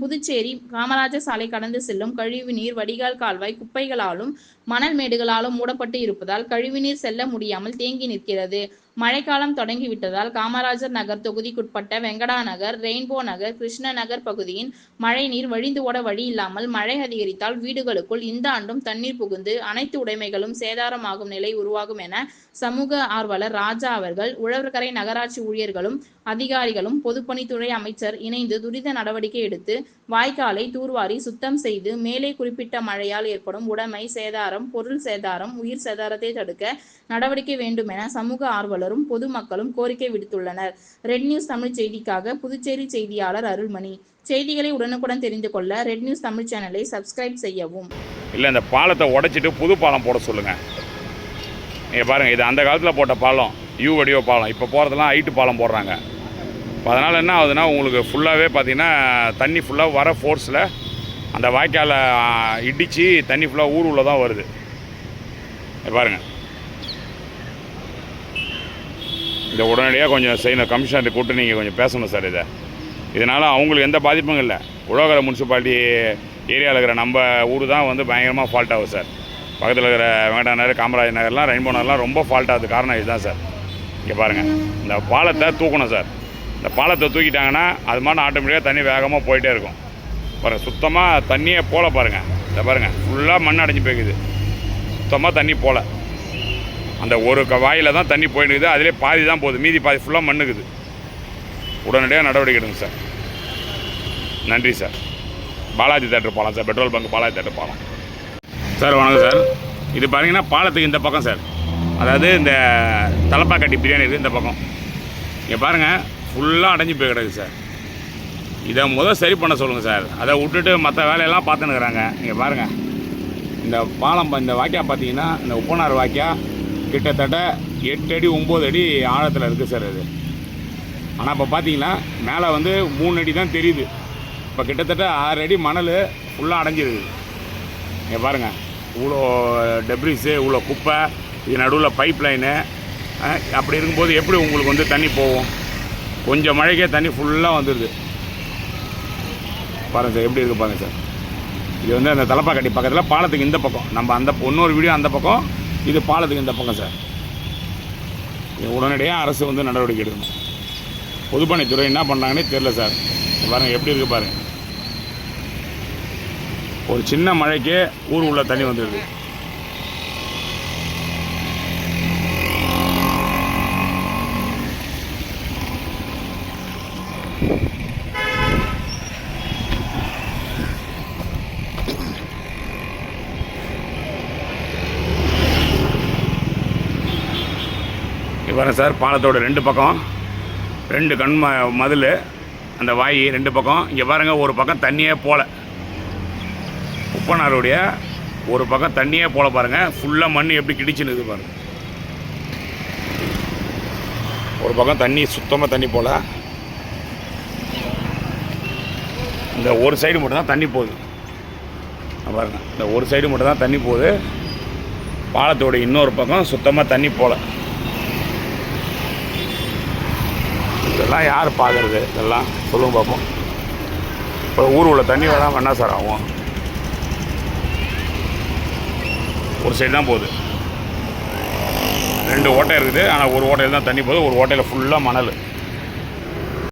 புதுச்சேரி காமராஜர் சாலை கடந்து செல்லும் கழிவுநீர் வடிகால் கால்வாய் குப்பைகளாலும் மணல் மேடுகளாலும் மூடப்பட்டு இருப்பதால் கழிவுநீர் செல்ல முடியாமல் தேங்கி நிற்கிறது. மழைக்காலம் தொடங்கிவிட்டதால் காமராஜர் நகர் தொகுதிக்குட்பட்ட வெங்கடா நகர் ரெயின்போ நகர் கிருஷ்ண நகர் பகுதியின் மழைநீர் வழிந்து ஓட வழி இல்லாமல் மழை அதிகரித்தால் வீடுகளுக்குள் இந்த ஆண்டும் தண்ணீர் புகுந்து அனைத்து உடைமைகளும் சேதாரமாகும் நிலை உருவாகும் என சமூக ஆர்வலர் ராஜா அவர்கள் உழவர்கரை நகராட்சி ஊழியர்களும் அதிகாரிகளும் பொதுப்பணித்துறை அமைச்சர் இணைந்து துரித நடவடிக்கை எடுத்து வாய்க்காலை தூர்வாரி சுத்தம் செய்து மேலே குறிப்பிட்ட மழையால் ஏற்படும் உடைமை சேதாரம் பொருள் சேதாரம் உயிர் சேதாரத்தை தடுக்க நடவடிக்கை வேண்டும் என சமூக ஆர்வலரும் பொதுமக்களும் கோரிக்கை விடுத்துள்ளனர். ரெட் நியூஸ் தமிழ் செய்திக்காக புதுச்சேரி செய்தியாளர் அருள்மணி. செய்திகளை உடனுக்குடன் தெரிந்து கொள்ள ரெட் நியூஸ் தமிழ் சேனலை சப்ஸ்கிரைப் செய்யவும். இல்லை இந்த பாலத்தை உடைச்சிட்டு புது பாலம் போட சொல்லுங்கள் நீங்கள் பாருங்கள் இது அந்த காலத்தில் போட்ட பாலம் யூ வடிவ பாலம். இப்போ போகிறதெல்லாம் ஹைட்டு பாலம் போடுறாங்க. இப்போ அதனால் என்ன ஆகுதுன்னா உங்களுக்கு ஃபுல்லாகவே பார்த்தீங்கன்னா தண்ணி ஃபுல்லாக வர ஃபோர்ஸில் அந்த வாய்க்காலை இடித்து தண்ணி ஃபுல்லாக ஊர் உள்ளே தான் வருது. பாருங்கள் இதை உடனடியாக கொஞ்சம் செய்யணும். கமிஷனர் கூப்பிட்டு நீங்கள் கொஞ்சம் பேசணும் சார் இதை. இதனால் அவங்களுக்கு எந்த பாதிப்பும் இல்லை. உழவகர முனிசிபாலிட்டி ஏரியாவில் இருக்கிற நம்ம ஊர் தான் வந்து பயங்கரமாக ஃபால்ட் ஆகும் சார். பக்கத்தில் இருக்கிற வெங்கடா நகர் காமராஜ் நகர்லாம் ரெயின்போ நகர்லாம் ரொம்ப ஃபால்ட் ஆகுது. காரணம் இதுதான் சார். இங்கே பாருங்கள் இந்த பாலத்தை தூக்கணும் சார். இந்த பாலத்தை தூக்கிட்டாங்கன்னா அது மாதிரி ஆட்டோமேட்டிக்காக தண்ணி வேகமாக போயிட்டே இருக்கும். பாருங்கள் சுத்தமாக தண்ணியே போல பாருங்கள் இந்த பாருங்கள் ஃபுல்லாக மண் அடைஞ்சு போய்க்குது. சுத்தமாக தண்ணி போல. அந்த ஒரு க வாயில் தான் தண்ணி போயிட்டு இருக்குது அதிலே பாதி தான் போகுது. மீதி பாதி ஃபுல்லாக மண்ணுக்குது. உடனடியாக நடவடிக்கை எடுங்க சார் நன்றி சார் பாலாஜி தேட்டர் பாலம் sir petrol bunk Balaji theatre பாலம். சார் வணக்கம் சார் இது பார்த்தீங்கன்னா பாலத்துக்கு இந்த பக்கம் சார் அதாவது இந்த தலப்பாக்கட்டி பிரியாணி இருக்குது இந்த பக்கம். இங்கே பாருங்கள் ஃபுல்லாக அடைஞ்சு போய் கிடக்கு சார் இதை முதல் சரி பண்ண சொல்லுங்கள் சார் அதை விட்டுட்டு மற்ற வேலையெல்லாம் பார்த்துன்னுக்குறாங்க. இங்கே பாருங்கள் இந்த பாலம் இந்த வாக்கியா பார்த்தீங்கன்னா இந்த உப்பனார் வாக்கியா கிட்டத்தட்ட எட்டு அடி ஒம்பது அடி ஆழத்தில் இருக்குது சார் அது. ஆனால் இப்போ பார்த்தீங்கன்னா மேலே வந்து மூணு அடி தான் தெரியுது. இப்போ கிட்டத்தட்ட ஆறு அடி மணல் ஃபுல்லாக அடைஞ்சிருது. நீங்கள் பாருங்கள் இவ்வளோ டெப்ரிஸு இவ்வளோ குப்பை இது நடுவில் பைப் லைனு அப்படி இருக்கும்போது எப்படி உங்களுக்கு வந்து தண்ணி போகும்? கொஞ்சம் மழைக்கே தண்ணி ஃபுல்லாக வந்துடுது பாருங்கள் சார் எப்படி இருக்குது பாருங்கள் சார். இது வந்து அந்த தலப்பாக்கட்டி பக்கத்தில் பாலத்துக்கு இந்த பக்கம். நம்ம அந்த இன்னொரு வீடியோ அந்த பக்கம். இது பாலத்துக்கு இந்த பக்கம் சார். இது உடனடியாக அரசு வந்து நடவடிக்கை எடுக்கணும். பொதுப்பணித்துறை என்ன பண்ணுறாங்கன்னே தெரில சார். பாருங்கள் எப்படி இருக்கு பாருங்க. ஒரு சின்ன மழைக்கே ஊர் உள்ள தண்ணி வந்துடுது இங்க சார் பாலத்தோட ரெண்டு பக்கம் ரெண்டு கண் ம மதில் அந்த வாய் ரெண்டு பக்கம். இங்கே பாருங்கள் ஒரு பக்கம் தண்ணியே போல. உப்பனாருடைய ஒரு பக்கம் தண்ணியே போல பாருங்கள் ஃபுல்லாக மண் எப்படி கிடிச்சுன்னு பாருங்கள் ஒரு பக்கம் தண்ணி சுத்தமாக தண்ணி போல. இந்த ஒரு சைடு மட்டும்தான் தண்ணி போகுது. பாருங்கள் இந்த ஒரு சைடு மட்டும்தான் தண்ணி போகுது. பாலத்தோட இன்னொரு பக்கம் சுத்தமாக தண்ணி போகல இதெல்லாம் யார் பார்க்குறது? இதெல்லாம் சொல்லுங்க பார்ப்போம் இப்போ ஊர் உள்ள தண்ணி வராமல் என்ன சார் ஆகும். ஒரு சைடு தான் போகுது. ரெண்டு ஓட்டை இருக்குது. ஆனால் ஒரு ஓட்டையில் தான் தண்ணி போகுது. ஒரு ஓட்டையில் ஃபுல்லாக மணல்.